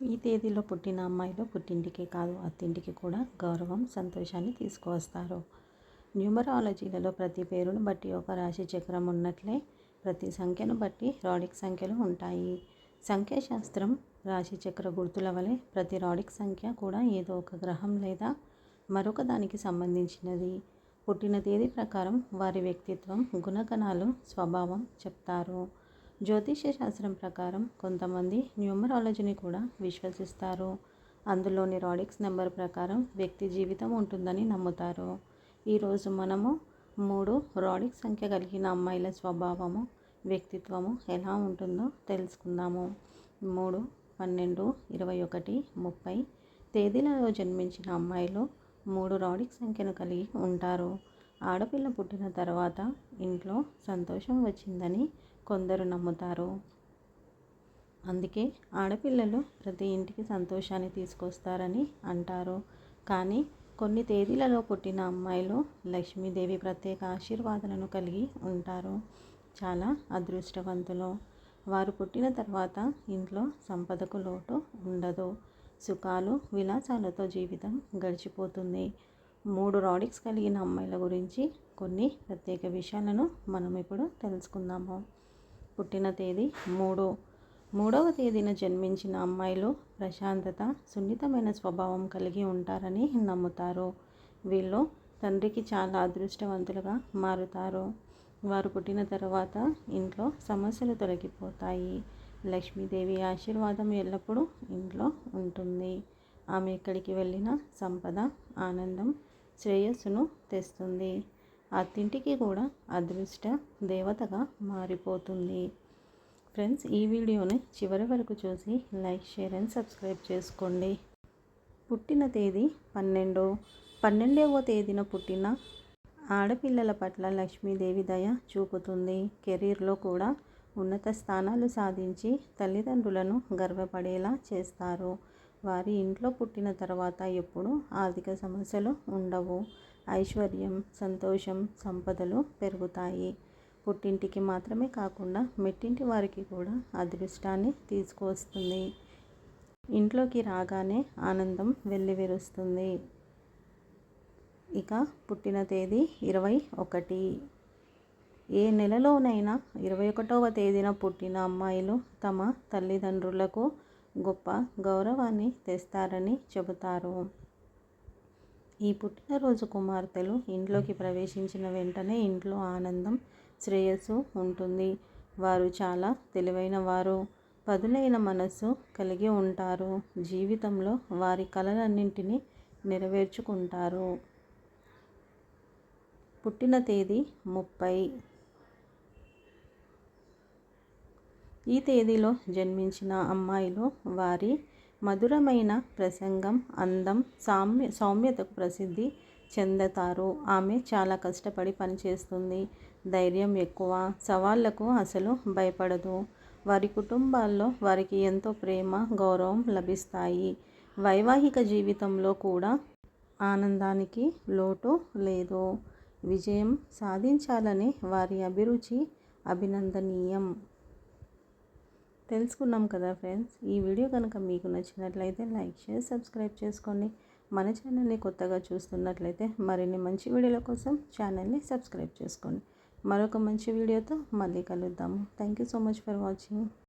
ఈ తేదీలో పుట్టిన అమ్మాయిలు పుట్టింటికి కాదు అత్తింటికి కూడా గౌరవం సంతోషాన్ని తీసుకువస్తారు. న్యూమరాలజీలలో ప్రతి పేరును బట్టి ఒక రాశి చక్రం ఉన్నట్లే ప్రతి సంఖ్యను బట్టి రాడిక్ సంఖ్యలు ఉంటాయి. సంఖ్యాశాస్త్రం రాశి చక్ర గుర్తుల వలె ప్రతి రాడిక్ సంఖ్య కూడా ఏదో ఒక గ్రహం లేదా మరొక దానికి సంబంధించినది. పుట్టిన తేదీ ప్రకారం వారి వ్యక్తిత్వం గుణగణాలు స్వభావం చెప్తారు. జ్యోతిష్య శాస్త్రం ప్రకారం కొంతమంది న్యూమరాలజీని కూడా విశ్వసిస్తారు. అందులోని రాడిక్స్ నెంబర్ ప్రకారం వ్యక్తి జీవితం ఉంటుందని నమ్ముతారు. ఈరోజు మనము మూడు రాడిక్స్ సంఖ్య కలిగిన అమ్మాయిల స్వభావము వ్యక్తిత్వము ఎలా ఉంటుందో తెలుసుకుందాము. మూడు పన్నెండు ఇరవై ఒకటి ముప్పై తేదీలలో జన్మించిన అమ్మాయిలు మూడు రాడిక్ సంఖ్యను కలిగి ఉంటారు. ఆడపిల్ల పుట్టిన తర్వాత ఇంట్లో సంతోషం వచ్చిందని కొందరు నమ్ముతారు. అందుకే ఆడపిల్లలు ప్రతి ఇంటికి సంతోషాన్ని తీసుకొస్తారని అంటారు. కానీ కొన్ని తేదీలలో పుట్టిన అమ్మాయిలు లక్ష్మీదేవి ప్రత్యేక ఆశీర్వాదాలను కలిగి ఉంటారు. చాలా అదృష్టవంతులు. వారు పుట్టిన తర్వాత ఇంట్లో సంపదకు లోటు ఉండదు. సుఖాలు విలాసాలతో జీవితం గడిచిపోతుంది. మూడు రాడిక్స్ కలిగిన అమ్మాయిల గురించి కొన్ని ప్రత్యేక విషయాలను మనం ఇప్పుడు తెలుసుకుందాము. పుట్టిన తేదీ మూడు. మూడవ తేదీన జన్మించిన అమ్మాయిలు ప్రశాంతత సున్నితమైన స్వభావం కలిగి ఉంటారని నమ్ముతారు. వీళ్ళు తండ్రికి చాలా అదృష్టవంతులుగా మారుతారు. వారు పుట్టిన తర్వాత ఇంట్లో సమస్యలు తొలగిపోతాయి. లక్ష్మీదేవి ఆశీర్వాదం ఎల్లప్పుడూ ఇంట్లో ఉంటుంది. ఆమె ఎక్కడికి వెళ్ళినా సంపద ఆనందం శ్రేయస్సును తెస్తుంది. అత్తింటికి కూడా అదృష్ట దేవతగా మారిపోతుంది. ఫ్రెండ్స్ ఈ వీడియోని చివరి వరకు చూసి లైక్ షేర్ అండ్ సబ్స్క్రైబ్ చేసుకోండి. పుట్టిన తేదీ పన్నెండు. పన్నెండవ తేదీన పుట్టిన ఆడపిల్లల పట్ల లక్ష్మీదేవి దయ చూపుతుంది. కెరీర్లో కూడా ఉన్నత స్థానాలు సాధించి తల్లిదండ్రులను గర్వపడేలా చేస్తారు. వారి ఇంట్లో పుట్టిన తర్వాత ఎప్పుడు ఆర్థిక సమస్యలు ఉండవు. ఐశ్వర్యం సంతోషం సంపదలు పెరుగుతాయి. పుట్టింటికి మాత్రమే కాకుండా మెట్టింటి వారికి కూడా అదృష్టాన్ని తీసుకువస్తుంది. ఇంట్లోకి రాగానే ఆనందం వెల్లివిరుస్తుంది. ఇక పుట్టిన తేదీ ఇరవై ఒకటి. ఏ నెలలోనైనా ఇరవై ఒకటవ తేదీన పుట్టిన అమ్మాయిలు తమ తల్లిదండ్రులకు గొప్ప గౌరవాన్ని తెస్తారని చెబుతారు. ఈ పుట్టినరోజు కుమార్తెలు ఇంట్లోకి ప్రవేశించిన వెంటనే ఇంట్లో ఆనందం శ్రేయస్సు ఉంటుంది. వారు చాలా తెలివైన వారు పదులైన మనస్సు కలిగి ఉంటారు. జీవితంలో వారి కలలన్నింటినీ నెరవేర్చుకుంటారు. పుట్టిన తేదీ ముప్పై. ఈ తేదీలో జన్మించిన అమ్మాయిలు వారి మధురమైన ప్రసంగం అందం సామ్య సౌమ్యతకు ప్రసిద్ధి చెందుతారు. ఆమె చాలా కష్టపడి పనిచేస్తుంది. ధైర్యం ఎక్కువ. సవాళ్ళకు అసలు భయపడదు. వారి కుటుంబాల్లో వారికి ఎంతో ప్రేమ గౌరవం లభిస్తాయి. వైవాహిక జీవితంలో కూడా ఆనందానికి లోటు లేదు. విజయం సాధించాలని వారి అభిరుచి అభినందనీయం. తెలుసుకున్నాం కదా ఫ్రెండ్స్. ఈ వీడియో కనుక మీకు నచ్చినట్లయితే లైక్ షేర్ సబ్స్క్రైబ్ చేసుకోండి. మన ఛానల్ని కొత్తగా చూస్తున్నట్లయితే మరిన్ని మంచి వీడియోల కోసం ఛానల్ని సబ్స్క్రైబ్ చేసుకోండి. మరొక మంచి వీడియోతో మళ్ళీ కలుద్దాము thank you so much for watching